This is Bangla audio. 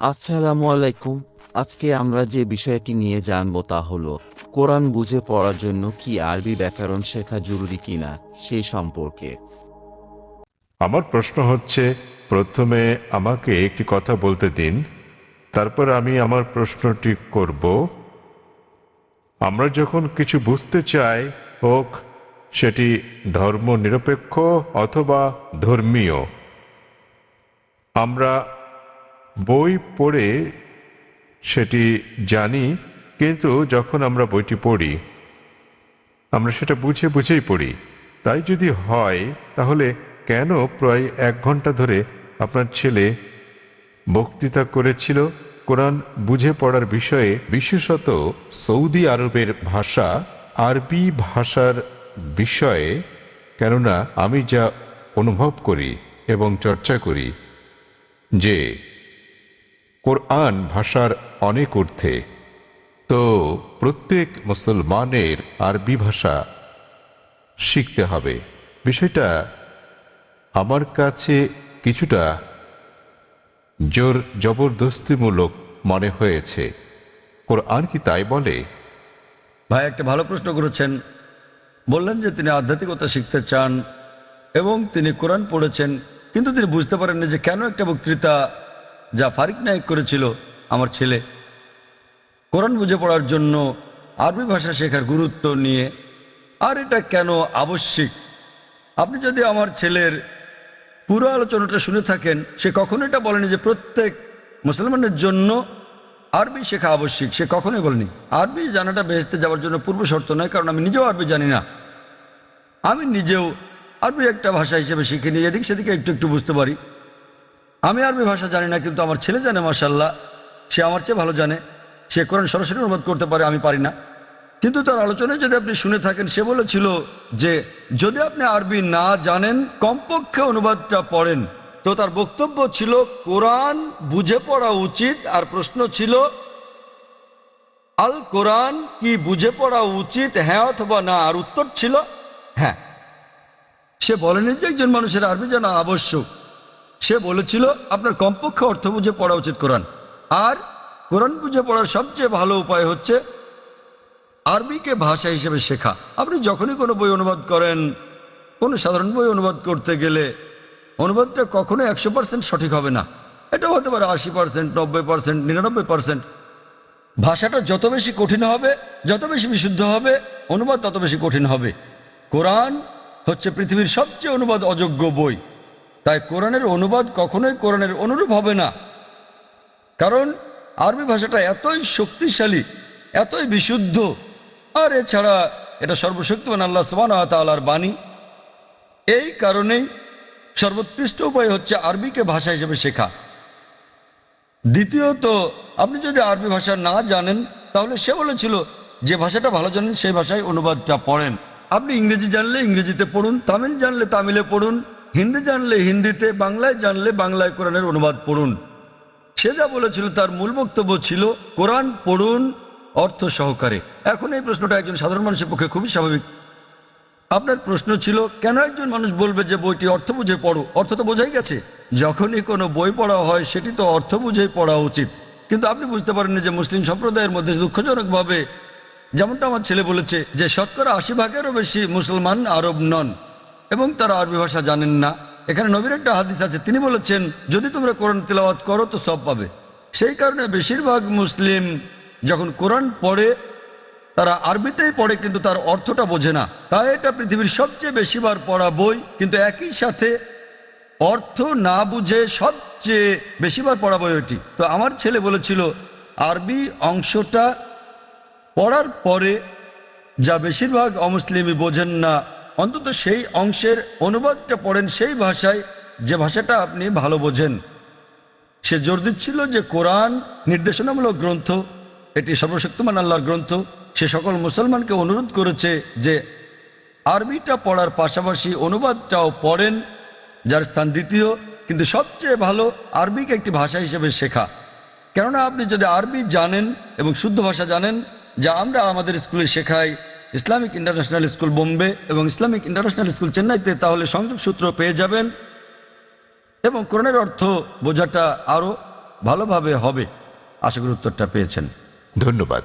আসসালামু আলাইকুম। আজকে আমরা যে বিষয়টি নিয়ে জানব তা হল, কোরআন বুঝে পড়ার জন্য কি আরবি ব্যাকরণ শেখা জরুরি কিনা সেই সম্পর্কে। আমার প্রশ্ন হচ্ছে, প্রথমে আমাকে একটি কথা বলতে দিন, তারপর আমি আমার প্রশ্নটি করব। আমরা যখন কিছু বুঝতে চাই, হোক, সেটি ধর্ম নিরপেক্ষ অথবা ধর্মীয়, আমরা বই পড়ে সেটি জানি, কিন্তু যখন আমরা বইটি পড়ি, আমরা সেটা বুঝে বুঝেই পড়ি। তাই যদি হয়, তাহলে কেন প্রায় এক ঘণ্টা ধরে আপনার ছেলে বক্তৃতা করেছিল? কোরআন বুঝে পড়ার বিষয়ে বিশেষত সৌদি আরবের ভাষা, আরবি ভাষার বিষয়ে, কেননা আমি যা অনুভব করি এবং চর্চা করি যে কোরআন ভাষার অনেক অর্থে তো প্রত্যেক মুসলমানের আরবি ভাষা শিখতে হবে। বিষয়টা আমার কাছে কিছুটা জোর জবরদস্তিমূলক মনে হয়েছে। কোরআন কি তাই বলে? ভাই, একটা ভালো প্রশ্ন করেছেন। বললেন যে তিনি আধ্যাত্মিকতা শিখতে চান এবং তিনি কোরআন পড়েছেন, কিন্তু তিনি বুঝতে পারেননি যে কেন একটা বক্তৃতা যা ফারিক নায়ক করেছিল আমার ছেলে। কোরআন বুঝে পড়ার জন্য আরবি ভাষা শেখার গুরুত্ব নিয়ে, আর এটা কেন আবশ্যিক? আপনি যদি আমার ছেলের পুরো আলোচনাটা শুনে থাকেন, সে কখনো এটা বলেনি যে প্রত্যেক মুসলমানের জন্য আরবি শেখা আবশ্যিক। সে কখনোই বলেনি। আরবি জানাটা বেহেস্তে যাওয়ার জন্য পূর্ব শর্ত নয়, কারণ আমি নিজেও আরবি জানি না। আমি নিজেও আরবি একটা ভাষা হিসেবে শিখে নিয়ে এদিক সেদিকে একটু একটু বুঝতে পারি। আমি আরবি ভাষা জানি না, কিন্তু আমার ছেলে জানে মার্শাল্লাহ সে আমার চেয়ে ভালো জানে। সে কোরআন সরাসরি অনুবাদ করতে পারে, আমি পারি না। কিন্তু তার আলোচনায় যদি আপনি শুনে থাকেন, সে বলেছিল যে, যদি আপনি আরবি না জানেন, কমপক্ষে অনুবাদটা পড়েন। তো তার বক্তব্য ছিল, কোরআন বুঝে পড়া উচিত। আর প্রশ্ন ছিল, আল কোরআন কি বুঝে পড়া উচিত হ্যাঁ অথবা না? আর উত্তর ছিল হ্যাঁ। সে বলেনি যে একজন মানুষের আরবি জানা আবশ্যক। সে বলেছিল, আপনার কমপক্ষে অর্থ বুঝে পড়া উচিত কোরআন। আর কোরআন বুঝে পড়ার সবচেয়ে ভালো উপায় হচ্ছে আরবিকে ভাষা হিসেবে শেখা। আপনি যখনই কোনো বই অনুবাদ করেন, কোনো সাধারণ বই অনুবাদ করতে গেলে অনুবাদটা কখনো একশো পার্সেন্ট সঠিক হবে না। এটা হতে পারে আশি পার্সেন্ট নব্বই পার্সেন্ট নিরানব্বই পার্সেন্ট ভাষাটা যত বেশি কঠিন হবে, যত বেশি বিশুদ্ধ হবে, অনুবাদ তত বেশি কঠিন হবে। কোরআন হচ্ছে পৃথিবীর সবচেয়ে অনুবাদ অযোগ্য বই। তাই কোরআনের অনুবাদ কখনোই কোরআনের অনুরূপ হবে না। কারণ আরবি ভাষাটা এতই শক্তিশালী, এতই বিশুদ্ধ, আর এছাড়া এটা সর্বশক্তিমান আল্লাহ সুবান তালার বাণী। এই কারণেই সর্বোৎকৃষ্ট উপায় হচ্ছে আরবিকে ভাষা হিসেবে শেখা। দ্বিতীয়ত, আপনি যদি আরবি ভাষা না জানেন, তাহলে সে বলেছিল, যে ভাষাটা ভালো জানেন, সেই ভাষায় অনুবাদটা পড়েন। আপনি ইংরেজি জানলে ইংরেজিতে পড়ুন, তামিল জানলে তামিলে পড়ুন হিন্দি জানলে হিন্দিতে, বাংলায় জানলে বাংলায় কোরআনের অনুবাদ পড়ুন। সে যা বলেছিল তার মূল বক্তব্য ছিল, কোরআন পড়ুন অর্থ সহকারে। এখন এই প্রশ্নটা একজন সাধারণ মানুষের পক্ষে খুবই স্বাভাবিক। আপনার প্রশ্ন ছিল, কেন একজন মানুষ বলবে যে বইটি অর্থ বুঝে পড়ো? অর্থ তো বোঝাই গেছে। যখনই কোনো বই পড়া হয়, সেটি তো অর্থ বুঝেই পড়া উচিত। কিন্তু আপনি বুঝতে পারেন যে মুসলিম সম্প্রদায়ের মধ্যে দুঃখজনকভাবে, যেমনটা আমার ছেলে বলেছে, যে শতকরা আশি ভাগেরও বেশি মুসলমান আরব নন। এবং তারা আরবি ভাষা জানেন না। এখানে নবীর একটা হাদিস আছে, তিনি বলেছেন, যদি তোমরা কোরআন তেলাওয়াত করো তো সব পাবে। সেই কারণে বেশিরভাগ মুসলিম যখন কোরআন পড়ে, তারা আরবিতেই পড়ে, কিন্তু তার অর্থটা বোঝে না। তাই এটা পৃথিবীর সবচেয়ে বেশিবার পড়া বই, কিন্তু একই সাথে অর্থ না বুঝে সবচেয়ে বেশিবার পড়া বই ওটি তো আমার ছেলে বলেছিল, আরবি অংশটা পড়ার পরে যা বেশিরভাগ অমুসলিমই বোঝেন না অন্তত সেই অংশের অনুবাদটা পড়েন সেই ভাষায় যে ভাষাটা আপনি ভালো বোঝেন। সে জোর দিচ্ছিল যে কোরআন নির্দেশনামূলক গ্রন্থ, এটি সর্বশক্তিমান আল্লাহর গ্রন্থ। সে সকল মুসলমানকে অনুরোধ করেছে যে আরবিটা পড়ার পাশাপাশি অনুবাদটাও পড়েন, যার স্থান দ্বিতীয়, কিন্তু সবচেয়ে ভালো আরবিকে একটি ভাষা হিসেবে শেখা। কেননা আপনি যদি আরবি জানেন এবং শুদ্ধ ভাষা জানেন, যা আমরা আমাদের স্কুলে শেখাই ইসলামিক ইন্টারন্যাশনাল স্কুল বোম্বে এবং ইসলামিক ইন্টারন্যাশনাল স্কুল চেন্নাইতে তাহলে সংযোগ সূত্র পেয়ে যাবেন এবং কোরআনের অর্থ বোঝাটা আরও ভালোভাবে হবে। আশা করি উত্তরটা পেয়েছেন। ধন্যবাদ।